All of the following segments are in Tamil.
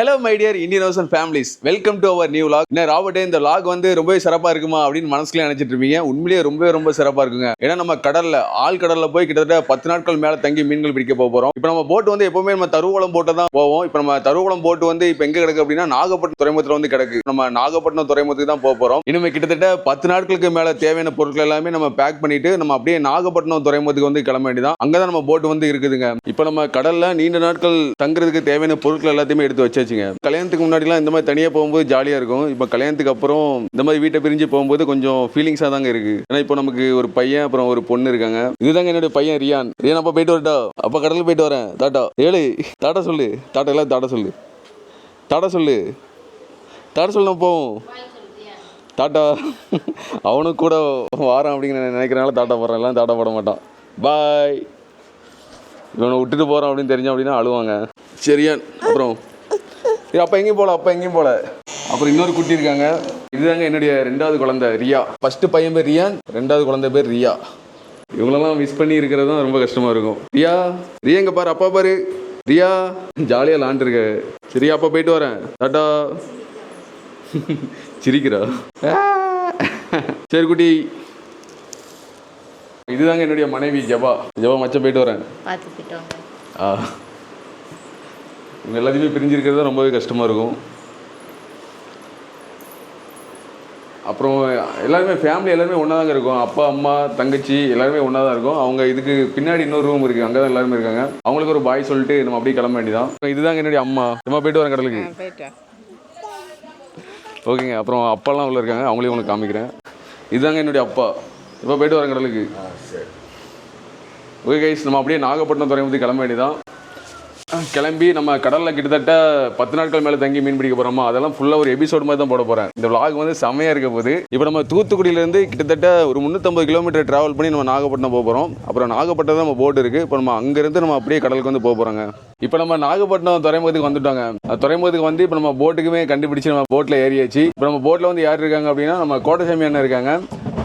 Hello my dear Indian Ocean families welcome to our new vlog என்ன ராபர்ட்டே இந்த லாக் வந்து ரொம்பவே சிறப்பாக இருக்குமா அப்படின்னு மனசுல நினச்சிட்டு இருப்பீங்க. உண்மையிலேயே ரொம்பவே ரொம்ப சிறப்பாக இருக்குங்க. ஏன்னா நம்ம கடலில் ஆள் கடலில் போய் கிட்டத்தட்ட பத்து நாட்கள் மேலே தங்கி மீன்கள் பிடிக்க போக போகிறோம் இப்போ நம்ம போட் வந்து எப்போவுமே நம்ம தருவலம் போட்டு தான் போவோம். இப்போ நம்ம தருவலம் போட்டு வந்து இப்போ எங்கே கிடக்கு அப்படின்னா நாகப்பட்டினம் துறைமுகத்தில் வந்து கிடக்கு. நம்ம நாகப்பட்டினம் துறைமுகத்துக்கு தான் போக போகிறோம் இனிமேல் கிட்டத்தட்ட பத்து நாட்களுக்கு மேலே தேவையான பொருட்கள் எல்லாமே நம்ம பேக் பண்ணிட்டு நம்ம அப்படியே நாகப்பட்டினம் துறைமுகத்துக்கு வந்து கிளம்ப வேண்டியதான் அங்கே தான் நம்ம போட்டு வந்து இருக்குதுங்க. இப்போ நம்ம கடலில் நீண்ட நாட்கள் தங்குறதுக்கு தேவையான பொருட்கள் எல்லாத்தையுமே எடுத்து வச்சாச்சுங்க கல்யாணத்துக்கு முன்னாடிலாம் இந்த மாதிரி தனியாக போகும்போது ஜாலியாக இருக்கும். இப்போ கல்யாணத்துக்கு அப்புறம் இந்த மாதிரி வீட்டை பிரிஞ்சு போகும்போது கொஞ்சம் ஃபீலிங்ஸாக தாங்க இருக்குது ஏன்னா இப்போ நமக்கு ஒரு பையன் அப்புறம் ஒரு பொண்ணு இருக்காங்க. இதுதாங்க என்னுடைய பையன் ரியான். ரியான் அப்பா போயிட்டு வரட்டா? அப்பா கடலுக்கு போயிட்டு வரேன். தாட்டா ஏழு. தாட்டா சொல்லு. தாட்டா எல்லாம் தாட்டா சொல்லு. டாட்டா சொல்லு. டாட்டா சொல்லு நம்ம போவோம். டாட்டா அவனும் கூட வாரான் அப்படிங்கிற நினைக்கிறனால டாட்டா போடுறான். எல்லாம் டாட்டா போட மாட்டான். பாய் இவனை விட்டுட்டு போகிறான் அப்படின்னு தெரிஞ்சோம் அப்படின்னா அழுவாங்க. சரியான் அப்புறம்? இது அப்போ எங்கேயும் போகல அப்போ எங்கேயும் போகல. அப்புறம் இன்னொரு குட்டி இருக்காங்க. இதுதாங்க என்னுடைய ரெண்டாவது குழந்தை ரியா. ஃபர்ஸ்ட் பையன் பேர் ரியான் ரெண்டாவது குழந்தை பேர் ரியா. இவங்களெல்லாம் மிஸ் பண்ணி இருக்கிறது தான் ரொம்ப கஷ்டமாக இருக்கும். ரியா ரியா இங்கே பாரு அப்பா பாரு. ரியா ஜாலியாக விளாண்டுருக்க சரியா அப்பா போயிட்டு வரேன். டாட்டா சிரிக்கிறா. சரி குட்டி. இதுதாங்க என்னுடைய மனைவி ஜபா ஜபா மச்சம் போயிட்டு வரேன். பார்த்துக்கிட்டோங்க ஆ. இவங்க எல்லாத்தையுமே பிரிஞ்சிருக்கிறது தான் ரொம்பவே கஷ்டமாக இருக்கும். அப்புறம் எல்லாருமே ஃபேமிலி எல்லாருமே ஒன்றா தாங்க இருக்கும். அப்பா அம்மா தங்கச்சி எல்லாருமே ஒன்றா தான் இருக்கும். அவங்க இதுக்கு பின்னாடி இன்னொரு ரூம் இருக்குது அங்கே தான் எல்லாருமே இருக்காங்க. அவங்களுக்கு ஒரு பாய் சொல்லிட்டு நம்ம அப்படியே கிளம்ப வேண்டியதான் இதுதாங்க என்னுடைய அம்மா. நம்ம போயிட்டு வரேன் கடலுக்கு. ஓகேங்க. அப்புறம் அப்பாலாம் உள்ள இருக்காங்க. அவங்களையும் உங்களுக்கு காமிக்கிறேன். இதுதாங்க என்னுடைய அப்பா. இப்போ போயிட்டு வரேன் கடலுக்கு. ஓகே கைஸ் நம்ம அப்படியே நாகப்பட்டினம் துறைமுகத்துக்கு கிளம்ப வேண்டியதான் கிளம்பி நம்ம கடலில் கிட்டத்தட்ட பத்து நாட்கள் மேலே தங்கி மீன் பிடிக்க போகிறோமா அதெல்லாம் ஃபுல்லாக ஒரு எபிசோடு மாதிரி தான் போட போகிறேன் இந்த vlog வந்து செம்மையாக இருக்க போகுது. இப்போ நம்ம தூத்துக்குடியிலேருந்து கிட்டத்தட்ட ஒரு முந்நூற்றம்பது கிலோமீட்டர் ட்ராவல் பண்ணி நம்ம நாகப்பட்டினம் போக போகிறோம் அப்புறம் நாகப்பட்டினம் நம்ம போட் இருக்குது இப்போ நம்ம அங்கேருந்து நம்ம அப்படியே கடலுக்கு வந்து போக போகிறோங்க இப்போ நம்ம நாகப்பட்டினம் துறைமுகத்துக்கு வந்துட்டோங்க. அந்த துறைமுகத்துக்கு வந்து இப்போ நம்ம போட்டுக்குமே கண்டுபிடிச்சு நம்ம போட்டில் ஏறியாச்சு. இப்போ நம்ம போட்டில் வந்து யார் இருக்காங்க அப்படின்னா நம்ம கோட்டசாமி அண்ணன் இருக்காங்க.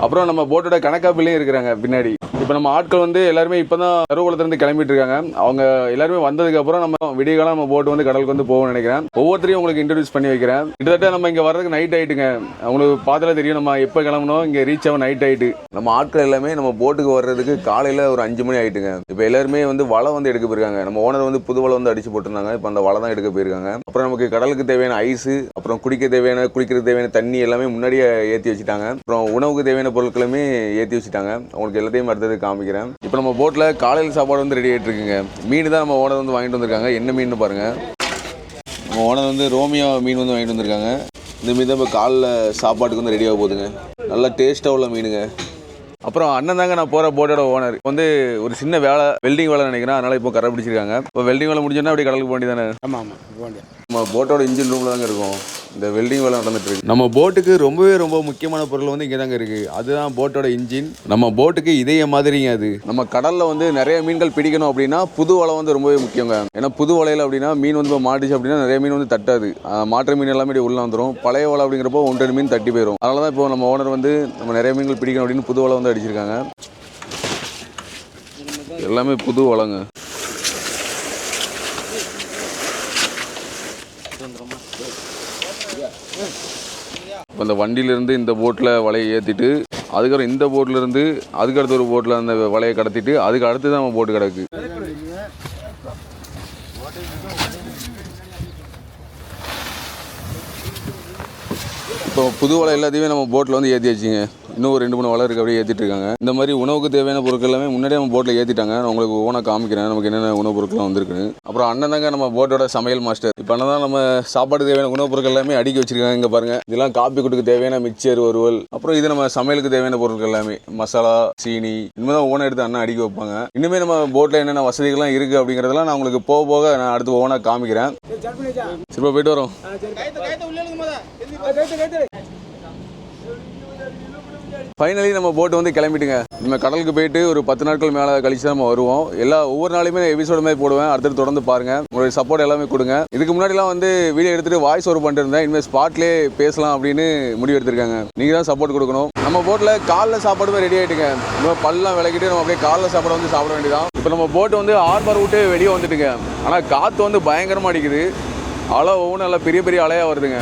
அப்புறம் நம்ம போட்டோட கணக்காப்பிலையும் இருக்கிறாங்க பின்னாடி. இப்போ நம்ம ஆட்கள் வந்து எல்லாருமே இப்போ தான் கருவூலத்துலேருந்து கிளம்பிட்டு இருக்காங்க. அவங்க எல்லாருமே வந்ததுக்கு அப்புறம் நம்ம விடிய காலம் நம்ம போட்டு வந்து கடலுக்கு வந்து போகணும்னு நினைக்கிறேன். ஒவ்வொருத்தரையும் உங்களுக்கு இன்ட்ரடியூஸ் பண்ணி வைக்கிறேன். கிட்டத்தட்ட நம்ம இங்கே வர்றதுக்கு நைட் ஆகிட்டுங்க உங்களுக்கு பார்த்தாலே தெரியும் நம்ம எப்போ கிளம்பணும் இங்கே ரீச் ஆகும் நைட் ஆயிட்டு. நம்ம ஆட்கள் எல்லாமே நம்ம போட்டுக்கு வர்றதுக்கு காலையில் ஒரு அஞ்சு மணி ஆயிட்டுங்க. இப்போ எல்லாருமே வந்து வலை வந்து எடுக்க போயிருக்காங்க. நம்ம ஓனர் வந்து புது வலை வந்து அடிச்சு போட்டிருந்தாங்க. இப்போ அந்த வலை தான் எடுக்க போயிருக்காங்க. அப்புறம் நமக்கு கடலுக்கு தேவையான ஐஸு அப்புறம் குடிக்க தேவையான குளிக்கிறதுக்கு தேவையான தண்ணி எல்லாமே முன்னாடியே ஏற்றி வச்சுட்டாங்க. அப்புறம் உணவுக்கு தேவையான பொருட்களுமே ஏற்றி வச்சுட்டாங்க. உங்களுக்கு எல்லாத்தையும் அடுத்தது காமிக்கிறேன். இப்போ நம்ம போட்டில் காலையில் சாப்பாடு வந்து ரெடி ஆகிட்டுருக்குங்க மீன் தான் நம்ம ஓனர் வந்து வாங்கிட்டு வந்திருக்காங்க. என்ன மீன் பாருங்கள் நம்ம ஓனர் வந்து ரோமியோ மீன் வந்து வாங்கிட்டு வந்திருக்காங்க. இந்த மீன் தான் இப்போ காலைல சாப்பாட்டுக்கு வந்து ரெடியாக போகுதுங்க. நல்லா டேஸ்ட்டாக உள்ள மீனுங்க. அப்புறம் அண்ணன் தாங்க நான் போகிற போட்டோட ஓனர் வந்து ஒரு சின்ன வேலை வெல்டிங் வேலை நினைக்கிறேன். அதனால் இப்போ கரை பிடிச்சிருக்காங்க. இப்போ வெல்டிங் வேலை முடிஞ்சோன்னா அப்படியே கடலுக்கு போக வேண்டியதானே ஆமாம் ஆமாம் போண்டியா நம்ம போட்டோட இன்ஜின் ரூமில் தாங்க இருக்கும். இந்த வெல்டிங் வேலை நடந்துட்டு இருக்கு. நம்ம போட்டுக்கு ரொம்பவே ரொம்ப முக்கியமான பொருள் வந்து இங்கே தாங்க இருக்கு. அதுதான் போட்டோட இன்ஜின் நம்ம போட்டுக்கு இதய மாதிரிங்க அது. நம்ம கடல்ல வந்து நிறைய மீன்கள் பிடிக்கணும் அப்படின்னா புது வலை வந்து ரொம்பவே முக்கியங்க. ஏன்னா புது வலையில அப்படின்னா மீன் வந்து இப்போ மாட்டுச்சு அப்படின்னா நிறைய மீன் வந்து தட்டாது. மாற்று மீன் எல்லாமே இப்படி உள்ள வந்துடும் பழைய வலை அப்படிங்கிறப்போ ஒன்று ரெண்டு மீன் தட்டி போயிடும் அதனால தான் இப்போ நம்ம ஓனர் வந்து நம்ம நிறைய மீன்கள் பிடிக்கணும் அப்படின்னு புது வலை வந்து அடிச்சிருக்காங்க. எல்லாமே புது வலைங்க. இப்போ இந்த வண்டியிலேருந்து இந்த போட்டில் வலையை ஏற்றிட்டு அதுக்கப்புறம் இந்த போட்லேருந்து அதுக்கு ஒரு போட்டில் அந்த வலையை கடத்திட்டு அதுக்கு அடுத்து தான் நம்ம போட்டு கிடக்கு. இப்போ புது வலை எல்லாத்தையுமே நம்ம போட்டில் வந்து ஏற்றி வச்சுங்க இன்னும் ரெண்டு மூணு வலை இருக்கு அப்படியே ஏற்றிட்டு இருக்காங்க. இந்த மாதிரி உணவுக்கு தேவையான பொருட்கள் எல்லாமே முன்னாடியே நம்ம போட்டில் ஏற்றிட்டாங்க நான் உங்களுக்கு ஓனாக காமிக்கிறேன். நமக்கு என்னென்ன உணவுப் பொருட்கள்லாம் வந்திருக்குன்னு அப்புறம் அண்ணன் தாங்க நம்ம போட்டோட சமையல் மாஸ்டர் இப்போ அண்ணன் தான் நம்ம சாப்பாடு தேவையான உணவுப் பொருட்கள் எல்லாமே அடுக்கி வச்சிருக்காங்க. இங்கே பாருங்க. இதெல்லாம் காப்பி கொடுக்க தேவையான மிக்சர் வறுவல். அப்புறம் இது நம்ம சமையலுக்கு தேவையான பொருட்கள் எல்லாமே. மசாலா சீனி. இனிமேல் தான் ஓனை எடுத்து அண்ணன் அடுக்கி வைப்பாங்க. இனிமேல் நம்ம போட்டில் என்னென்ன வசதிகள்லாம் இருக்குது அப்படிங்கிறதெல்லாம் நான் உங்களுக்கு போக போக நான் அடுத்து ஓனாக காமிக்கிறேன். சரி போயிட்டு வரோம். ஃபைனலி நம்ம போட்டு வந்து கிளம்பிட்டுங்க. நம்ம கடலுக்கு போயிட்டு ஒரு பத்து நாட்கள் மேலே கழிச்சு தான் நம்ம வருவோம். எல்லா ஒவ்வொரு நாளையுமே எபிசோடு மாதிரி போடுவேன். அடுத்தது தொடர்ந்து பாருங்க. உங்களுடைய சப்போர்ட் எல்லாமே கொடுங்க. இதுக்கு முன்னாடிலாம் வந்து வீடியோ எடுத்துட்டு வாய்ஸ் ஓவர் பண்ணிட்டு இருந்தேன். இனிமேல் ஸ்பாட்லேயே பேசலாம் அப்படின்னு முடிவு எடுத்திருக்காங்க. நீங்கள் தான் சப்போர்ட் கொடுக்கணும். நம்ம போட்டில் காலைல சாப்பாடுமே ரெடி ஆகிட்டுங்க நம்ம பல்லாம் விளக்கிட்டு நம்ம அப்படியே காலைல சாப்பாடு வந்து சாப்பிட வேண்டியதான் இப்போ நம்ம போட்டு வந்து ஆர்பார் விட்டு வெளியே வந்துட்டுங்க. ஆனால் காற்று வந்து பயங்கரமாக அடிக்குது. அலை ஒவ்வொன்றும் நல்லா பெரிய பெரிய அலையாக வருதுங்க.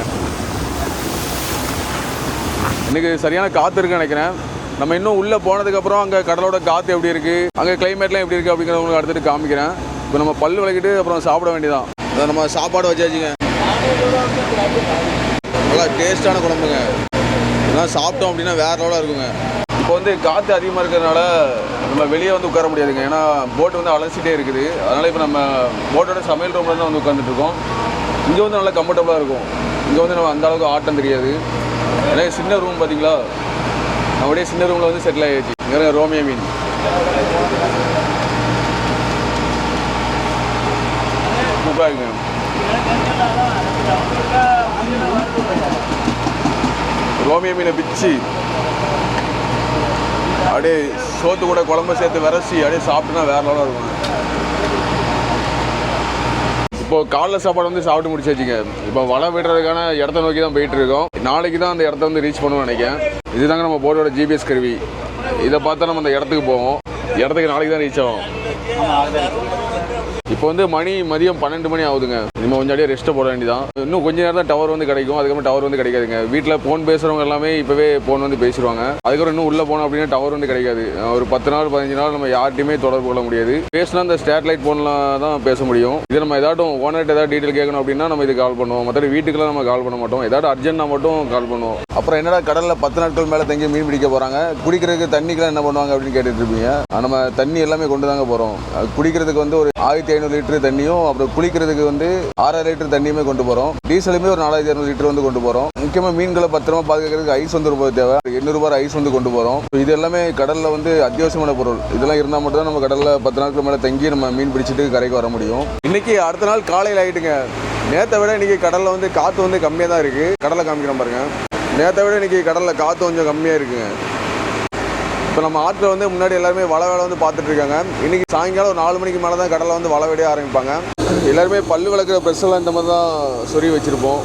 இன்னைக்கு சரியான காற்று இருக்குன்னு நினைக்கிறேன். நம்ம இன்னும் உள்ளே போனதுக்கப்புறம் அங்கே கடலோட காற்று எப்படி இருக்குது அங்கே கிளைமேட்லாம் எப்படி இருக்குது அப்படிங்கிறத உங்களுக்கு அடுத்துட்டு காமிக்கிறேன். இப்போ நம்ம பல் விளக்கிட்டு அப்புறம் சாப்பிட வேண்டியதான் அதை நம்ம சாப்பாடு வச்சாச்சுங்க நல்லா டேஸ்டான குழம்புங்க. இதெல்லாம் சாப்பிட்டோம் அப்படின்னா வேற லெவலாக இருக்குங்க. இப்போ வந்து காற்று அதிகமாக இருக்கிறதுனால நம்ம வெளியே வந்து உட்கார முடியாதுங்க. ஏன்னா போட் வந்து அலசிட்டே இருக்குது. அதனால் இப்போ நம்ம போட்டோட சமையல் ரூமில் தான் வந்து உட்காந்துட்டு இருக்கோம். இங்கே வந்து நல்லா கம்ஃபர்டபுளாக இருக்கும். இங்கே வந்து நம்ம அந்த அளவுக்கு ஆட்டம் தெரியாது. அதே சின்ன ரூம் பார்த்தீங்களா? நம்முடைய சின்ன ரூமில் வந்து செட்டில் ஆகிடுச்சு இங்கே ரோமியோ மீன். சூப்பராக இருக்குங்க. ரோமியோ மீனை பிச்சு அப்படியே சோத்து கூட குழம்பு சேர்த்து விரசி அப்படியே சாப்பிட்டுனா வேற லெவலாக இருக்கும். இப்போ காலைல சாப்பாடு வந்து சாப்பிட்டு முடிச்சாச்சுங்க. இப்போ வலை விடுறதுக்கான இடத்த நோக்கி தான் போயிட்டு இருக்கோம் நாளைக்கு தான் அந்த இடத்த வந்து ரீச் பண்ணுவோம்னு நினைக்கிறேன். இதுதாங்க நம்ம போர்டோட ஜிபிஎஸ் கருவி. இதை பார்த்தா நம்ம அந்த இடத்துக்கு போவோம். இடத்துக்கு நாளைக்கு தான் ரீச் ஆகும் இப்போ வந்து மணி மதியம் பன்னெண்டு மணி ஆகுதுங்க. நம்ம கொஞ்சம் அப்படியே ரெஸ்ட்டை போட வேண்டியதான் இன்னும் கொஞ்ச நேரம் தான் டவர் வந்து கிடைக்கும். அதுக்கப்புறம் டவர் வந்து கிடைக்காதுங்க. வீட்டில் ஃபோன் பேசுகிறவங்க எல்லாமே இப்போவே ஃபோன் வந்து பேசிடுவாங்க. அதுக்கப்புறம் இன்னும் உள்ளே போனோம் அப்படின்னா டவர் வந்து கிடைக்காது. ஒரு பத்து நாள் பதினஞ்சு நாள் நம்ம யார்ட்டையுமே தொடர்பு கொள்ள முடியாது. பேசினா அந்த ஸ்டேட்லைட் ஃபோன்லாம் தான் பேச முடியும். இது நம்ம ஏதாட்டும் ஓனர்கிட்ட ஏதாவது டீட்டெயில் கேட்கணும் அப்படின்னா நம்ம இது கால் பண்ணுவோம். மற்ற வீட்டுக்குலாம் நம்ம கால் பண்ண மாட்டோம். ஏதாவது அர்ஜென்ட்னா மட்டும் கால் பண்ணுவோம். அப்புறம் என்னடா கடலில் பத்து நாட்கள் மேலே தங்கி மீன் பிடிக்க போகிறாங்க குடிக்கிறதுக்கு தண்ணிக்கெல்லாம் என்ன பண்ணுவாங்க அப்படின்னு கேட்டுட்டு இருப்பீங்க. நம்ம தண்ணி எல்லாமே கொண்டு தாங்க போகிறோம் குடிக்கிறதுக்கு வந்து ஒரு ஆயிரத்தி ஐநூறு லிட்டர் தண்ணியும் அப்புறம் குளிக்கிறதுக்கு வந்து ஆறாயிரம் லிட்டர் தண்ணியுமே கொண்டு போகிறோம் டீசலுமே ஒரு நாலாயிரத்தி இரநூறு லிட்டர் வந்து கொண்டு போகிறோம் முக்கியமாக மீன்களை பத்திரமா பாதுகாக்கிறதுக்கு ஐஸ் வந்து ரொம்ப தேவை. எண்ணூறு ரூபாய் ஐஸ் வந்து கொண்டு போகிறோம் இது எல்லாமே கடலில் வந்து அத்தியாவசியமான பொருள். இதெல்லாம் இருந்தால் மட்டும் தான் நம்ம கடலில் பத்து நாட்கள் மேலே தங்கி நம்ம மீன் பிடிச்சிட்டு கரைக்கு வர முடியும். இன்னைக்கு அடுத்த நாள் காலையில் ஆகிட்டுங்க நேற்றை விட இன்னைக்கு கடலில் வந்து காற்று வந்து கம்மியாக தான் இருக்குது கடலை காமிக்கிறோம் பாருங்க. நேற்றை விட இன்னைக்கு கடலில் காற்று கொஞ்சம் கம்மியாக இருக்குங்க. இப்போ நம்ம ஆற்றில் வந்து முன்னாடி எல்லாருமே வலை வேலை வந்து பார்த்துட்டு இருக்காங்க. இன்னைக்கு சாயங்காலம் ஒரு நாலு மணிக்கு மேலே தான் கடலை வந்து வலை விடைய ஆரம்பிப்பாங்க. எல்லாருமே பல்லு விளக்குற ப்ரெஸ்ஸெல்லாம் இந்த மாதிரி தான் சொறி வச்சுருப்போம்.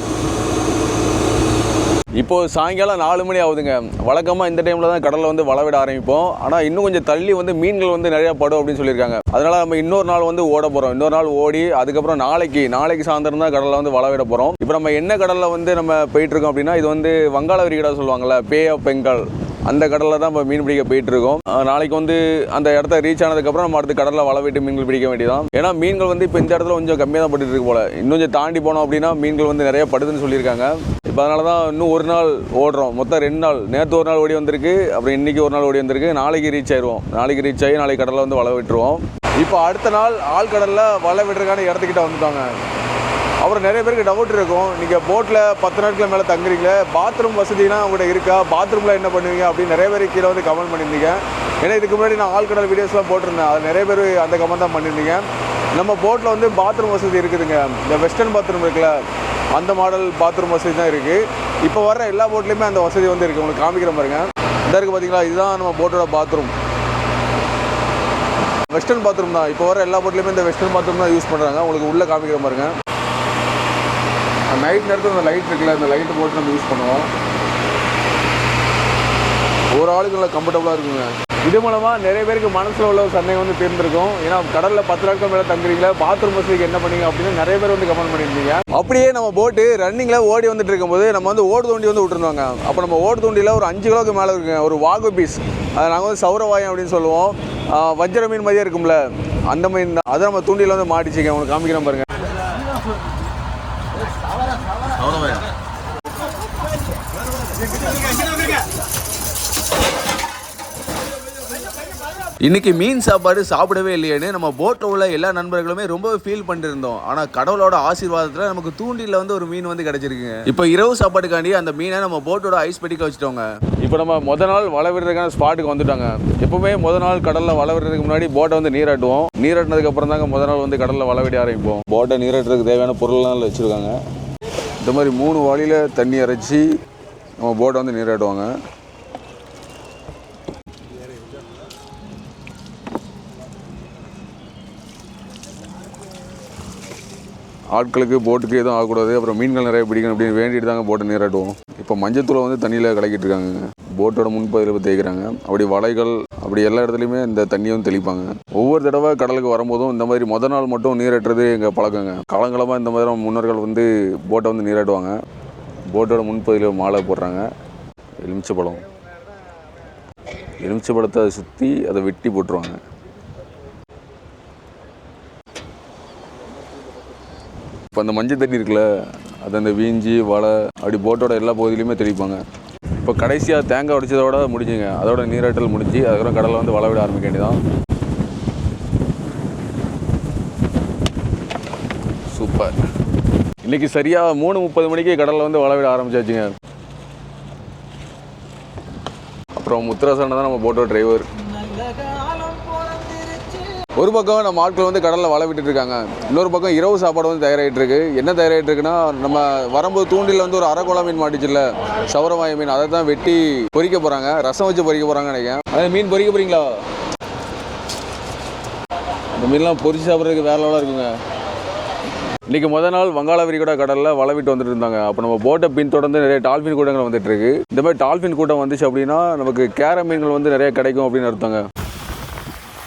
இப்போ சாயங்காலம் நாலு மணி ஆகுதுங்க. வழக்கமாக இந்த டைமில் தான் கடலில் வந்து வளவிட ஆரம்பிப்போம். ஆனால் இன்னும் கொஞ்சம் தள்ளி வந்து மீன்கள் வந்து நிறையா படும் அப்படின்னு சொல்லியிருக்காங்க. அதனால் நம்ம இன்னொரு நாள் வந்து ஓட போகிறோம் இன்னொரு நாள் ஓடி அதுக்கப்புறம் நாளைக்கு நாளைக்கு சாயந்தரம் தான் கடலில் வந்து வலை போகிறோம் இப்போ நம்ம என்ன கடலில் வந்து நம்ம போயிட்டுருக்கோம் அப்படின்னா இது வந்து வங்காள விரிகடா சொல்லுவாங்கல்ல பே ஆஃப் பெங்கால். அந்த கடலில் தான் இப்போ மீன் பிடிக்க போயிட்டு இருக்கோம் நாளைக்கு வந்து அந்த இடத்த ரீச் ஆனதுக்கப்புறம் நம்ம அடுத்து கடலில் வலை விட்டு மீன்கள் பிடிக்க வேண்டியதான் ஏன்னா மீன்கள் வந்து இப்போ இந்த இடத்துல கொஞ்சம் கம்மியாக தான் பட்டுட்டு இருக்கு போல. இன்னும் கொஞ்சம் தாண்டி போனோம் அப்படின்னா மீன்கள் வந்து நிறைய படுதுன்னு சொல்லியிருக்காங்க. இப்போ அதனால தான் இன்னும் ஒரு நாள் ஓடுறோம். மொத்தம் ரெண்டு நாள். நேற்று ஒரு நாள் ஓடி வந்திருக்கு. அப்புறம் இன்றைக்கி ஒரு நாள் ஓடி வந்திருக்கு. நாளைக்கு ரீச் ஆயிடுவோம் நாளைக்கு ரீச் ஆகி நாளைக்கு கடலில் வந்து வலை விட்டுருவோம். இப்போ அடுத்த நாள் ஆழ்கடலில் வலை விடுறதுக்கான இடத்துக்கிட்ட வந்துட்டாங்க. அப்புறம் நிறைய பேருக்கு டவுட் இருக்கும். நீங்கள் போட்டில் பத்து நாட்கள் மேலே தங்குறீங்களே பாத்ரூம் வசதினா உங்கள்கிட்ட இருக்கா? பாத்ரூமில் என்ன பண்ணுவீங்க அப்படின்னு நிறைய பேர் கீழே வந்து கமெண்ட் பண்ணியிருந்தீங்க. ஏன்னா இதுக்கு முன்னாடி நான் ஆழ்கடல் வீடியோஸ்லாம் போட்டிருந்தேன். அது நிறைய பேர் அந்த கமெண்ட் தான் பண்ணியிருந்தீங்க. நம்ம போட்டில் வந்து பாத்ரூம் வசதி இருக்குதுங்க. இந்த வெஸ்டர்ன் பாத்ரூம் இருக்குல்ல அந்த மாடல் பாத்ரூம் வசதி தான் இருக்குது இப்போ வர எல்லா போட்லேயுமே அந்த வசதி வந்து இருக்குது உங்களுக்கு காமிக்கிற பாருங்க. இந்த இருக்குது பார்த்தீங்களா இதுதான் நம்ம போட்டோட பாத்ரூம் வெஸ்டர்ன் பாத்ரூம் தான். இப்போ வர எல்லா போட்லேயுமே இந்த வெஸ்டர்ன் பாத்ரூம் தான் யூஸ் பண்ணுறாங்க உங்களுக்கு உள்ளே காமிக்கிற பாருங்க. நைட் நேரத்தில் அந்த லைட் இருக்குல்ல அந்த லைட்டு போட்டு நம்ம யூஸ் பண்ணுவோம். ஒரு ஆளுக்கு நல்லா கம்ஃபர்டபுளாக இருக்குங்க. இது மூலமாக நிறைய பேருக்கு மனசில் உள்ள ஒரு சந்தேகம் வந்து தீர்ந்துருக்கும். ஏன்னா கடலில் பத்து நாட்கள் மேலே தங்குறீங்களா? பாத்ரூம் வசதிக்கு என்ன பண்ணீங்க அப்படின்னு நிறைய பேர் வந்து கமெண்ட் பண்ணியிருந்தீங்க. அப்படியே நம்ம போட்டு ரன்னிங்கில் ஓடி வந்துட்டு இருக்கும்போது நம்ம வந்து ஓடு தூண்டி வந்து விட்டுருந்தாங்க. அப்போ நம்ம ஓடு தூண்டியில் ஒரு அஞ்சு கிலோக்கு மேலே இருக்குங்க. ஒரு வாகு பீஸ் அதை நாங்கள் வந்து சௌரவாயம் அப்படின்னு சொல்லுவோம். வஜ்ர மீன் மாதிரியே இருக்கும்ல. அந்த மீன் தான். அதை நம்ம தூண்டியில் வந்து மாட்டிச்சிங்க. உங்களுக்கு காமிக்கிறேன் பாருங்க. இன்னைக்கு மீன் சாப்பாடு சாப்பிடவே இல்லையேன்னு நம்ம போட்டில் உள்ள எல்லா நண்பர்களுமே ரொம்பவே ஃபீல் பண்ணிருந்தோம். ஆனால் கடவுளோட ஆசீர்வாதத்தில் நமக்கு தூண்டில வந்து ஒரு மீன் வந்து கிடைச்சிருக்குங்க. இப்போ இரவு சாப்பாட்டுக்காண்டி அந்த மீனை நம்ம போட்டோட ஐஸ் பெட்டிக்க வச்சுட்டோங்க. இப்போ நம்ம முத நாள் வலை விடுறதுக்கான ஸ்பாட்டுக்கு வந்துட்டாங்க. எப்பவுமே முத நாள் கடலில் வலை விடுறதுக்கு முன்னாடி போட்டை வந்து நீராட்டுவோம். நீராட்டினதுக்கு அப்புறம் தாங்க முத நாள் வந்து கடலில் வலை விட ஆரம்பிப்போம். போட்டை நீராட்டுறதுக்கு தேவையான பொருள்லாம் வச்சுருக்காங்க. இந்த மாதிரி மூணு வழியில் தண்ணி அரைச்சி நம்ம போட்டை வந்து நீராட்டுவாங்க. ஆட்களுக்கு போட்டுக்கு எதுவும் ஆகக்கூடாது. அப்புறம் மீன்கள் நிறைய பிடிக்கணும் அப்படின்னு வேண்டிட்டு தாங்க போட்டை நீராட்டுவோம். இப்போ மஞ்சத்தூளை வந்து தண்ணியில் கலக்கிட்டு இருக்காங்க போட்டோட முன்பதிவில் தேய்க்கிறாங்க. அப்படி வலைகள் அப்படி எல்லா இடத்துலையுமே இந்த தண்ணியை வந்து தெளிப்பாங்க. ஒவ்வொரு தடவை கடலுக்கு வரும்போதும் இந்த மாதிரி முத நாள் மட்டும் நீராட்டுறது எங்கள் பழக்கங்க. காலங்காலமாக இந்த மாதிரி முன்னோர்கள் வந்து போட்டை வந்து நீராட்டுவாங்க. போட்டோட முன்பகுதியில் மாலை போடுறாங்க. எலுமிச்சை பழம் எலுமிச்சை பழத்தை சுற்றி அதை வெட்டி போட்டுருவாங்க. இப்போ அந்த மஞ்சள் தண்ணி இருக்குல்ல அது அந்த வீஞ்சி வலை அப்படி போட்டோட எல்லா பகுதியிலையுமே தெளிப்பாங்க. இப்போ கடைசியாக தேங்காய் உடைச்சதோட முடிஞ்சுங்க. அதோட நீராட்டல் முடிஞ்சு அதுக்கப்புறம் கடலில் வந்து வலை விட ஆரம்பிக்க வேண்டியதான் சூப்பர். இன்னைக்கு சரியாக மூணு முப்பது மணிக்கு கடலில் வந்து வளவிட விட ஆரம்பிச்சாச்சுங்க. அப்புறம் முத்துராசன் தான் நம்ம போட்டோ டிரைவர் ஒரு பக்கம் நம்ம ஆட்கள் வந்து கடலில் வலை விட்டுட்டு இருக்காங்க. இன்னொரு பக்கம் இரவு சாப்பாடு வந்து தயாராகிட்டு இருக்கு என்ன தயாராகிட்டு இருக்குன்னா நம்ம வரும்போது தூண்டில் வந்து ஒரு அரைக்குளம் மீன் மாட்டிச்சுல்ல சவரமாய மீன். அதை தான் வெட்டி பொறிக்க போகிறாங்க ரசம் வச்சு பொறிக்க போகிறாங்கன்னு நினைக்கிறேன். அது மீன் பொறிக்க போகிறீங்களா இந்த மீன்லாம் பொறிச்சு சாப்பிட்றதுக்கு வேற லெவலாக இருக்குங்க. இன்றைக்கி முதல் நாள் வங்காள விரிகுடா கடலில் வலை விட்டு வந்துட்டு இருந்தாங்க. அப்போ நம்ம போட்டை பின் தொடர்ந்து நிறைய டால்ஃபின் கூட்டங்கள் வந்துட்டு இருக்கு இந்த மாதிரி டால்ஃபின் கூட்டம் வந்துச்சு அப்படின்னா நமக்கு கேர மீன்கள் வந்து நிறைய கிடைக்கும் அப்படின்னு அர்த்தங்க.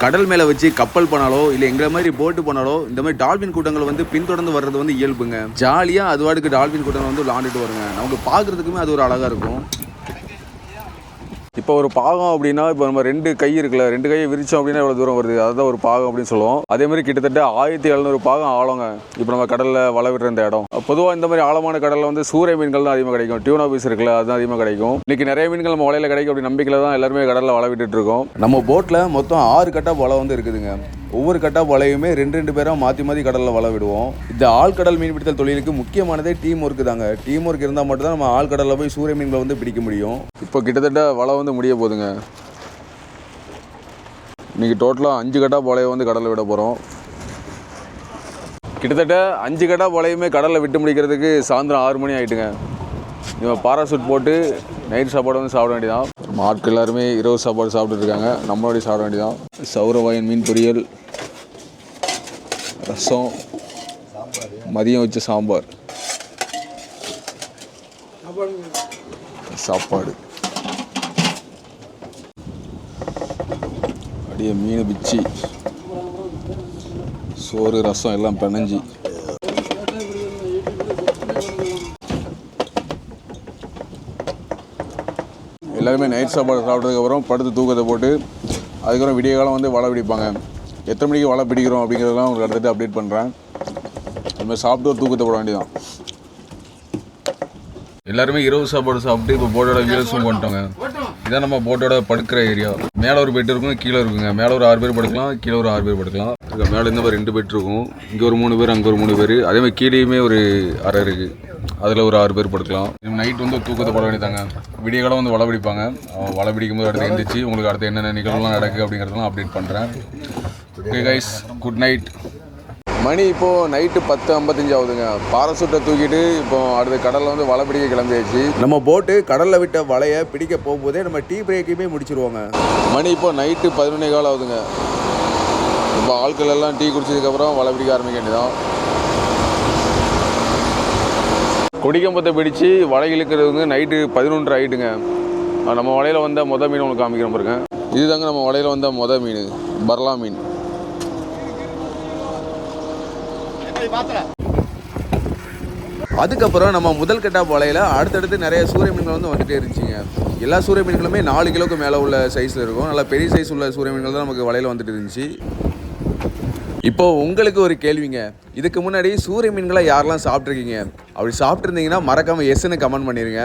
கடல் மேலே வச்சு கப்பல் போனாலோ இல்லை எங்களை மாதிரி போட்டு போனாலோ இந்த மாதிரி டால்ஃபின் கூட்டங்கள் வந்து பின்தொடர்ந்து வர்றது வந்து இயல்புங்க. ஜாலியாக அது டால்ஃபின் கூட்டங்கள் வந்து விளாண்டுட்டு வருங்க. நமக்கு பார்க்குறதுக்குமே அது ஒரு அழகாக இருக்கும். இப்போ ஒரு பாகம் அப்படின்னா இப்போ நம்ம ரெண்டு கை இருக்குல்ல ரெண்டு கையை விரிச்சோம் அப்படின்னா எவ்வளோ தூரம் வருது? அதுதான் ஒரு பாகம் அப்படின்னு சொல்லுவோம். அதே மாதிரி கிட்டத்தட்ட ஆயிரத்தி எழுநூறு பாகம் ஆழங்க. இப்போ நம்ம கடலில் வலை விடுற இந்த இடம். பொதுவாக இந்த மாதிரி ஆழமான கடலில் வந்து சூரிய மீன்கள் தான் அதிகமாக கிடைக்கும். டியூனா பீஸ் இருக்குல்ல அதுதான் அதிகமாக கிடைக்கும். இன்னைக்கு நிறைய மீன்கள் நம்ம வலையில் கிடைக்கும் அப்படி நம்பிக்கையில் தான் எல்லாருமே கடலில் வலை விட்டுட்டு இருக்கோம். நம்ம போட்டில் மொத்தம் ஆறு கட்டா வலை வந்து இருக்குதுங்க. ஒவ்வொரு கட்டா வலையுமே ரெண்டு ரெண்டு பேராக மாற்றி மாற்றி கடலில் வலை விடுவோம். இந்த ஆழ்கடல் மீன்பிடித்தல் தொழிலுக்கு முக்கியமானதே டீம் ஒர்க்கு தாங்க. டீம் ஒர்க் இருந்தால் மட்டும்தான் நம்ம ஆழ்கடலில் போய் சூரிய மீன்களை வந்து பிடிக்க முடியும். இப்போ கிட்டத்தட்ட வலை வந்து முடிய போகுதுங்க இன்னைக்கு டோட்டலாக அஞ்சு கட்டா போலையை வந்து கடலில் விட போகிறோம் கிட்டத்தட்ட அஞ்சு கட்டா போலையுமே கடலில் விட்டு முடிக்கிறதுக்கு சாயந்தரம் ஆறு மணி ஆயிட்டுங்க. இவன் பாராசூட் போட்டு நைட் சாப்பாடு வந்து சாப்பிட வேண்டியதான் நம்ம ஆட்கள் எல்லாருமே இரவு சாப்பாடு சாப்பிட்டுருக்காங்க நம்மளோடய சாப்பிட வேண்டியதான் சௌரவாயன் மீன் பொரியல் ரசம் மதியம் வச்ச சாம்பார். சாப்பாடு. அப்படியே மீன் பிச்சு. சோறு ரசம் எல்லாம் பிணைஞ்சி. எல்லாருமே நைட் சாப்பாடு சாப்பிட்டதுக்கப்புறம் படுத்து தூக்கத்தை போட்டு அதுக்கப்புறம் விடிய காலம் வந்து வலை பிடிப்பாங்க. எத்தனை மணிக்கு வலை பிடிக்கிறோம் அப்படிங்கிறதெல்லாம் உங்களுக்கு அடுத்தது அப்டேட் பண்ணுறேன் அதுமாதிரி சாப்பிட்டு ஒரு தூக்கத்தை போட வேண்டியதான் எல்லாருமே இரவு சாப்பாடு சாப்பிட்டு இப்போ போட்டோட வீரஸும் பண்ணிட்டோங்க இதான் நம்ம போட்டோட படுக்கிற ஏரியா மேலே ஒரு பெட் இருக்கும் கீழே இருக்குங்க. மேலே ஒரு ஆறு பேர் படுக்கலாம் கீழே ஒரு ஆறு பேர் படுக்கலாம். இங்கே மேலே இந்த மாதிரி ரெண்டு பெட் இருக்கும். இங்கே ஒரு மூணு பேர் அங்கே ஒரு மூணு பேர். அதே மாதிரி கீழேயுமே ஒரு அறை இருக்குது அதில் ஒரு ஆறு பேர் படுக்கலாம். நைட் வந்து தூக்கத்தை பட வேண்டியதாங்க விடிய காலம் வந்து வலை பிடிப்பாங்க. அவன் வலை பிடிக்கும் போது அடுத்து எழுந்திரிச்சு உங்களுக்கு அடுத்து என்னென்ன நிகழ்வுலாம் நடக்குது அப்படிங்கிறதெல்லாம் அப்டேட் பண்ணுறேன் ஓகே கைஸ் குட் நைட் மணி இப்போது நைட்டு பத்து ஐம்பத்தஞ்சு ஆகுதுங்க. பாரசூட்டை தூக்கிட்டு இப்போ அடுத்த கடலில் வந்து வலை பிடிக்க கிளம்பியாச்சு. நம்ம போட்டு கடலில் விட்ட வலையை பிடிக்க போகும்போதே நம்ம டீ பிரேக்கையுமே முடிச்சிருவோங்க. மணி இப்போ நைட்டு பதினொன்னே கால் ஆகுதுங்க. இப்போ ஆட்கள் எல்லாம் டீ குடிச்சதுக்கப்புறம் வலை பிடிக்க ஆரம்பிக்க வேண்டியதான் கொடிக்கம்பத்தை பிடிச்சு வலை இழுக்கிறது வந்து நைட்டு பதினொன்று ஆகிட்டுங்க நம்ம வலையில் வந்த மொத மீன் உங்களுக்கு காமிக்கிறோம் பாருங்க. இதுதாங்க நம்ம வலையில் வந்த மொத மீன். பர்லா மீன். அதுக்கப்புறம் நம்ம முதல் கட்டா வலையில் அடுத்தடுத்து நிறைய சூரிய மீன்கள் வந்து வந்துட்டே இருந்துச்சுங்க. எல்லா சூரிய மீன்களுமே நாலு கிலோக்கு மேலே உள்ள சைஸில் இருக்கும். நல்லா பெரிய சைஸ் உள்ள சூரிய மீன்கள் தான் நமக்கு வலையில் வந்துட்டு இருந்துச்சு. இப்போ உங்களுக்கு ஒரு கேள்விங்க. இதுக்கு முன்னாடி சூரிய மீன்களை யாரெல்லாம் சாப்பிட்ருக்கீங்க அப்படி சாப்பிட்ருந்தீங்கன்னா மறக்காமல் எஸ்ன்னு கமெண்ட் பண்ணிடுங்க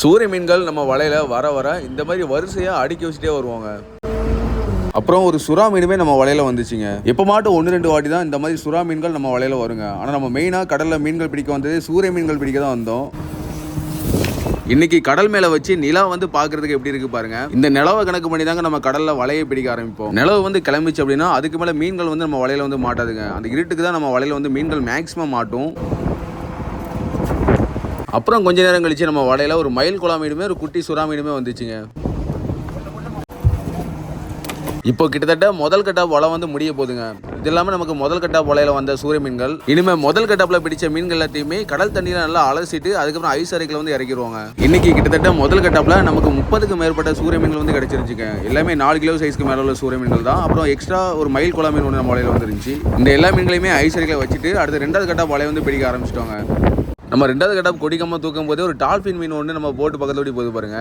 சூரிய மீன்கள் நம்ம வலையில் வர வர இந்த மாதிரி வரிசையாக அடுக்கி வச்சுட்டே வருவாங்க. அப்புறம் ஒரு சுறா மீனுமே நம்ம வலையில வந்துச்சுங்க. எப்போ மாட்டும் ஒன்று ரெண்டு வாட்டி தான் இந்த மாதிரி சுறா மீன்கள் நம்ம வலையில வருங்க. ஆனால் நம்ம மெயினாக கடலில் மீன்கள் பிடிக்க வந்தது சூரிய மீன்கள் பிடிக்க தான் வந்தோம். இன்னைக்கு கடல் மேல வச்சு நிலா வந்து பாக்குறதுக்கு எப்படி இருக்கு பாருங்க. இந்த நிலவை கணக்கு பண்ணி தாங்க நம்ம கடல்ல வலையை பிடிக்க ஆரம்பிப்போம். நிலவு வந்து கிளம்பிச்சு அப்படின்னா அதுக்கு மேல மீன்கள் வந்து நம்ம வலையில வந்து மாட்டாதுங்க. அந்த இருட்டுக்கு தான் நம்ம வலையில வந்து மீன்கள் மேக்சிமம் மாட்டும். அப்புறம் கொஞ்ச நேரம் கழிச்சு நம்ம வலையில் ஒரு மயில் குளா மீனுமே ஒரு குட்டி சுறா மீனுமே வந்துச்சுங்க. இப்போ கிட்டத்தட்ட முதல் கட்டாப் வலை வந்து முடிய போகுதுங்க. இது இல்லாமல் நமக்கு முதல் கட்டாப் வலையில் வந்த சூரிய மீன்கள் இனிமேல் முதல் கட்டாப்பில் பிடிச்ச மீன்கள் எல்லாத்தையுமே கடல் தண்ணியில் நல்லா அலசிட்டு அதுக்கப்புறம் ஐஸ் அறைக்கில் வந்து இறக்கிடுவாங்க இன்னைக்கு கிட்டத்தட்ட முதல் கட்டாப்பில் நமக்கு முப்பதுக்கு மேற்பட்ட சூரிய மீன்கள் வந்து கிடைச்சிருச்சுங்க எல்லாமே நாலு கிலோ சைஸ்க்கு மேலே உள்ள சூரிய மீன்கள் தான். அப்புறம் எக்ஸ்ட்ரா ஒரு மயில் குழா மீன் ஒன்று நம்ம வலையில் வந்துருந்துச்சு. இந்த எல்லா மீன்களையுமே ஐஸ் அறைக்கில் வச்சுட்டு அடுத்து ரெண்டாவது கட்டாப் வலையை வந்து பிடிக்க ஆரம்பிச்சிட்டோங்க. நம்ம ரெண்டாவது கட்டம் கொடிக்காமல் தூக்கும் போதே ஒரு டால்ஃபின் மீன் ஒன்று நம்ம போட்டு பக்கத்தோடி போது பாருங்க.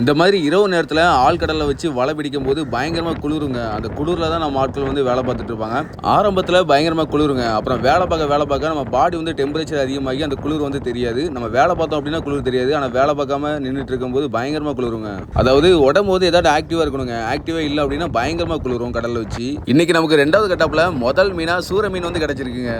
இந்த மாதிரி இரவு நேரத்தில் ஆழ்கடலில் வச்சு வலை பிடிக்கும் போது பயங்கரமாக குளிருங்க. அந்த குளிரில் தான் நம்ம ஆட்கள் வந்து வேலை பார்த்துட்டு இருப்பாங்க. ஆரம்பத்தில் பயங்கரமாக குளிருங்க. அப்புறம் வேலை பார்க்க வேலை பார்க்க நம்ம பாடி வந்து டெம்பரேச்சர் அதிகமாகி அந்த குளிர் வந்து தெரியாது. நம்ம வேலை பார்த்தோம் அப்படின்னா குளிர் தெரியாது. ஆனால் வேலை பார்க்காம நின்றுட்டு இருக்கும்போது பயங்கரமாக குளிருங்க. அதாவது உடம்பு வந்து ஏதாவது ஆக்டிவாக இருக்கணுங்க. ஆக்டிவாக இல்லை அப்படின்னா பயங்கரமாக குளிரும் கடலில் வச்சு. இன்னைக்கு நமக்கு ரெண்டாவது கட்டாப்பில் முதல் மீனாக சூர மீன் வந்து கிடச்சிருக்குங்க.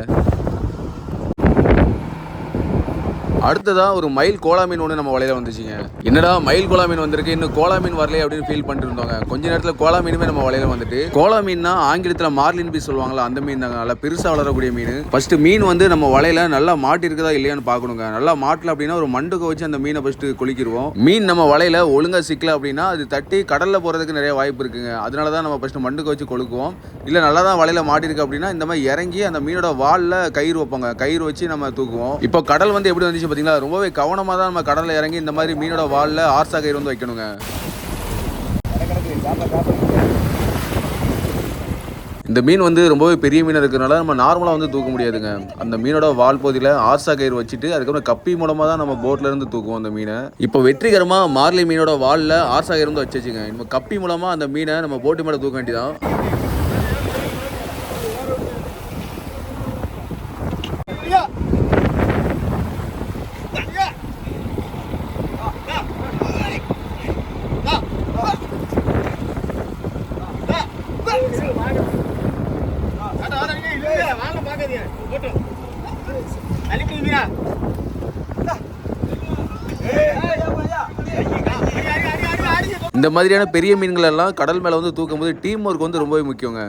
அடுத்ததாக ஒரு மயில் கோலா மீன் ஒன்று நம்ம வலையில் வந்துச்சுங்க. என்னடா மயில் கோலா மீன் வந்திருக்கு? இன்னும் கோலா மீன் வரலையே அப்படின்னு ஃபீல் பண்ணிட்டு இருந்தோங்க. கொஞ்ச நேரத்தில் கோலா மீனுமே நம்ம வலையில் வந்துட்டு கோலா மீன்னா ஆங்கிலத்தில் மார்லின் பீஸ் சொல்லுவாங்களா அந்த மீன் தாங்க. நல்லா பெருசாக வளரக்கூடிய மீன். ஃபர்ஸ்ட் மீன் வந்து நம்ம வலையில் நல்லா மாட்டி இருக்குதா இல்லையான்னு பார்க்கணுங்க. நல்லா மாட்டல அப்படின்னா ஒரு மண்டுக்கு வச்சு அந்த மீனை ஃபர்ஸ்ட் குளிக்கிடுவோம் மீன் நம்ம வலையில் ஒழுங்காக சிக்கல அப்படின்னா அது தட்டி கடலில் போகிறதுக்கு நிறைய வாய்ப்பு இருக்குங்க. அதனால தான் நம்ம ஃபர்ஸ்ட் மண்டுக்கு வச்சு கொழுக்குவோம். இல்லை நல்லா தான் வலையில் மாட்டிருக்கு அப்படின்னா இந்த மாதிரி இறங்கி அந்த மீனோட வாலில் கயிறு வைப்போங்க. கயிறு வச்சு நம்ம தூக்குவோம். இப்போ கடல் வந்து எப்படி வந்துச்சு பார்த்தீங்களா ரொம்பவே கவனமாக தான் நம்ம கடலில் இறங்கி இந்த மாதிரி மீனோட வாலில் ஆர்சா கயிறு வந்து வைக்கணுங்க. இந்த மீன் வந்து ரொம்பவே பெரிய மீன் இருக்கிறனால நம்ம நார்மலாக வந்து தூக்க முடியாதுங்க. அந்த மீனோட வால் பகுதியில் ஆர்சா கயிறு வச்சுட்டு அதுக்கப்புறம் கப்பி மூலமாக தான் நம்ம போட்டில் இருந்து தூக்குவோம் அந்த மீனை. இப்போ வெற்றிகரமாக மார்லி மீனோட வாலில் ஆர்சா கயிறு வந்து வச்சுச்சுங்க. இப்போ கப்பி மூலமாக அந்த மீனை நம்ம போட்டு மேலே தூக்க வேண்டியதான் மாதிரியான பெரிய மீன்கள் எல்லாம் கடல் மேலே வந்து தூக்கும் போது டீம் ஒர்க் வந்து ரொம்பவே முக்கியங்க.